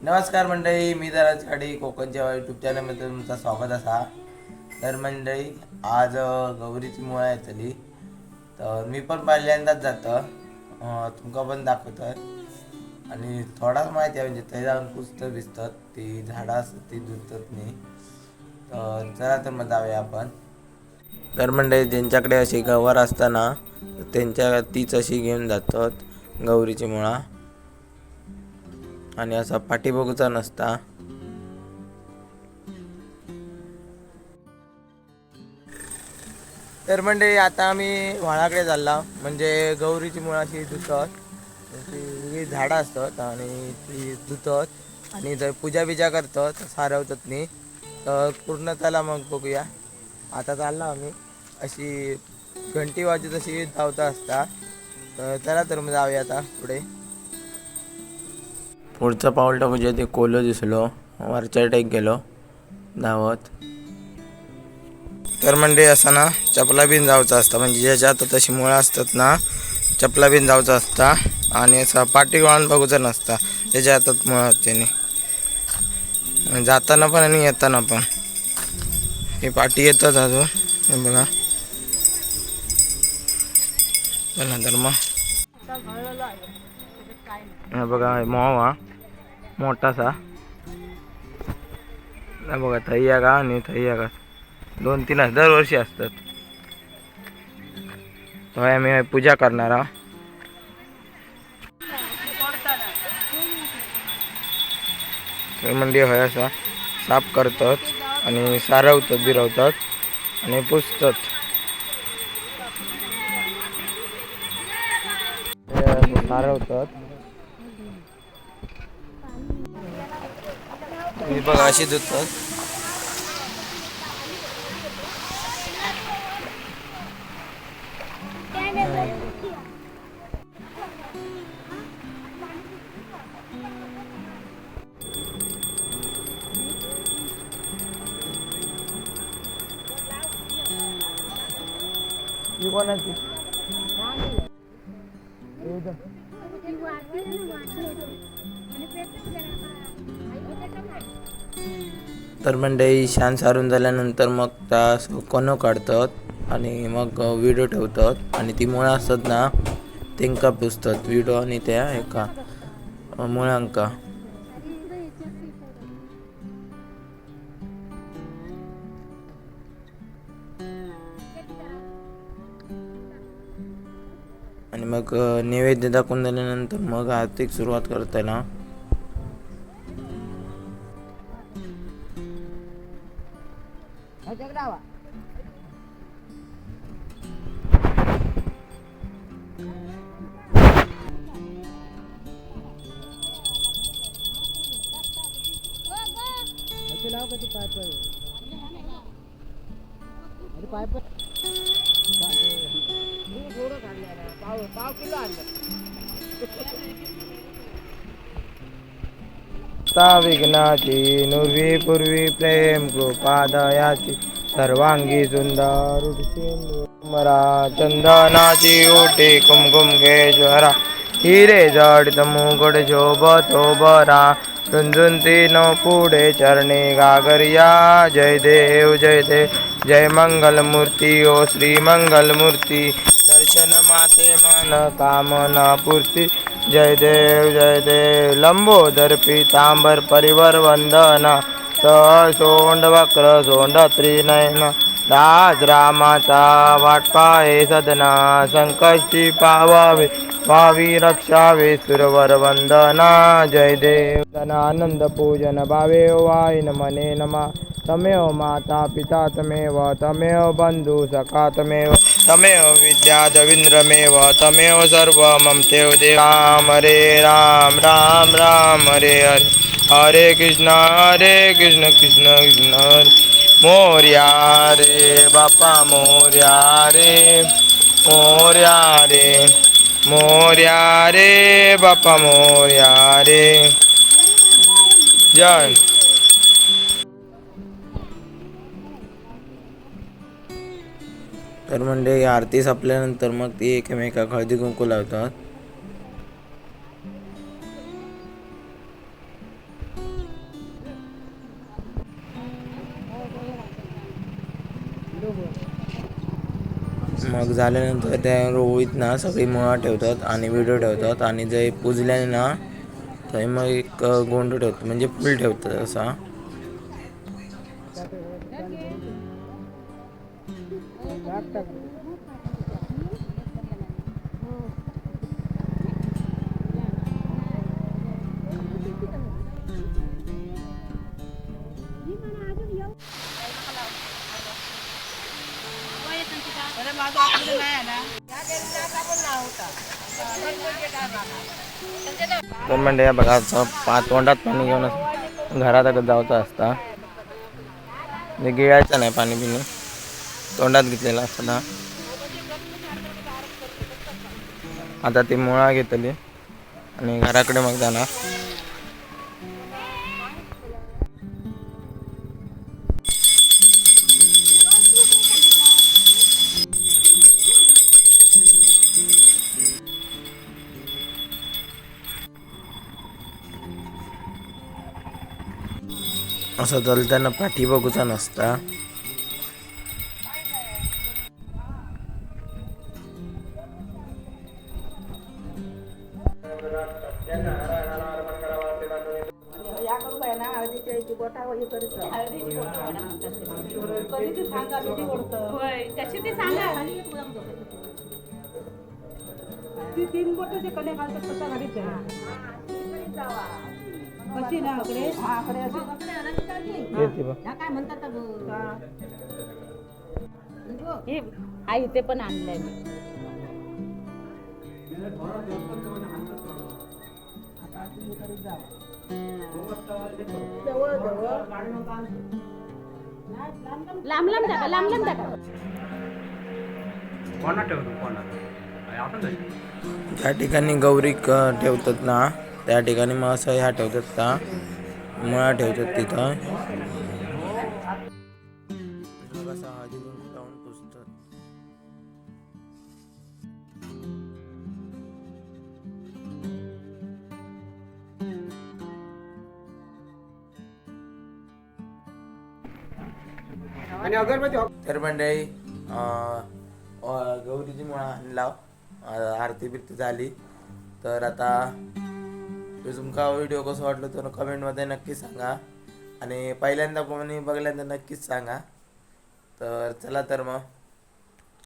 नमस्कार मंडळी मी दराज गाडी कोकणच्या यूट्यूब चॅनलमध्ये तुमचं स्वागत असा. तर मंडळी आज गौरीची मुळा येतली तर मी पण पहिल्यांदाच जातं. तुमका पण दाखवतोय. आणि थोडाच माहिती आहे म्हणजे ते जाऊन पुस्तक दिसतात ती झाडं असतात ती दुसतात नाही. तर चला तर मग जाऊया आपण. तर मंडळी ज्यांच्याकडे अशी गवर असताना त्यांच्या तीच अशी घेऊन जातात गौरीची मुळा. आणि असा पाठीबोगचा नसता. तर म्हणजे आता आम्ही व्हाळाकडे चालला. म्हणजे गौरीची मुळाशी धुतत. वेगळी झाडं असतात आणि ती धुतत. आणि जर पूजा बिजा करतात सारवतात नी तर पूर्ण त्याला मग बघूया. आता चालला आम्ही. अशी घंटी वाजत अशी धावता असता. तर चला तर मग जाऊया आता पुढे. पुढचं पाऊल म्हणजे ते कोलो दिसलो वरच्या टाईक गेलो धावत. तर म्हणजे असं ना चपला बीन जावचा असता. म्हणजे ज्याच्या हातात तशी मुळं असतात ना चपला बीन जावचा असता. आणि असं पाठी वळून बघूचं नसता. त्याच्या हातात मुळं त्याने जाताना पण आणि येताना पण. हे पाठी येतात अजून. हे बघा. चला तर मग. हे बघा मोवा. मोठासा. नाही बघा थैया का आणि थैया का? दोन तीन दरवर्षी असतात. तर आम्ही पूजा करणार आहोत तर होय असा. साफ करतात आणि सारवतात बिरवतात आणि पुसतात सारवतात. हे बघा अशी धुतात कोणाची तर मंडळी शान सारून झाल्यानंतर मग त्या कोनो काढतात आणि मग विडो ठेवतात. आणि ती मुळं असतात ना तेंका पुसतात. विडो आणि त्या एका मुळांका. आणि मग नैवेद्य दाखवून झाल्यानंतर मग आर्थिक सुरुवात करताय ना ता विघ्नाची नुर्वी पूर्वी प्रेम कृपादयाची सर्वांगी सुंदर मरा चंदनाची ओटी कुमकुम केशवरा हिरे जड मुगड शोभतो बरा झुंझुंती न पुढे चरणी गागरिया. जय देव जय देव जय मंगल मूर्ती ओ श्री मंगल मूर्ती दर्शन माते मन कामना पूर्ती. जय देव जय देव. लंबोदर पीतांबर परिवर वंदना. सोंड वक्र सोंड त्रिनयन. रामाचा वाटपाये सदना संकष्टी पावावे भावी रक्षावे सुरवर वंदना जय देव। धनानंद पूजन भावे वाय मने नमा। तमेव माता पिता तमेव तमेव बंधु सखा तमेव तमेव विद्या रवींद्रमेव तमेव सर्व मम देव राम हरे राम राम राम हरे हरे। हरे कृष्ण हरे कृष्ण कृष्ण कृष्ण। मोर्या रे बापा मोर्या रे मोर्या रे मोर्या रे बापा मोर्या रे. जय. तर म्हणजे आरती संपल्यानंतर मग ती एकमेका हळदी कुंकू लावतात. मग झाल्यानंतर त्या रोळीत ना सगळी मुळा ठेवतात आणि व्हिडिओ ठेवतात आणि जे पुजल्याने ना थंय मग एक गोंड ठेवतात म्हणजे फुल ठेवतात असा. तर या बघा पाच तोंडात पाणी घेऊन घरात जावचं असता म्हणजे गिळायचं नाही पाणी पिणे तोंडात घेतलेलं असताना आता ती मुळा घेतली. आणि घराकडे मग जाणार. असं चालताना पाठी बघूचा नसता. होय त्याची ते सांगा. ती तीन बोटाचे कडे घालतात तसा घालीत कशी ना आकडे. आकडे येते बघ काय म्हणतात हे. हा. इथे पण आणलंय मी लांब लांब टाका लांब लांब टाका कोणा ठेवतो कोणा आणि आपण तशी त्या ठिकाणी गौरी क- ठेवतात ना. त्या ठिकाणी मग असं ह्या ठेवतात का? मुळा ठेवतात तिथं. हळदी लावून तर मंडळी गौरीची मुळा आणला. आरती बिरती झाली. तर आता तो तुमका व्हिडिओ कसं वाटलं तर कमेंटमध्ये नक्की सांगा. आणि पहिल्यांदा कोणी बघल्यानंतर नक्कीच सांगा. तर चला तर मग.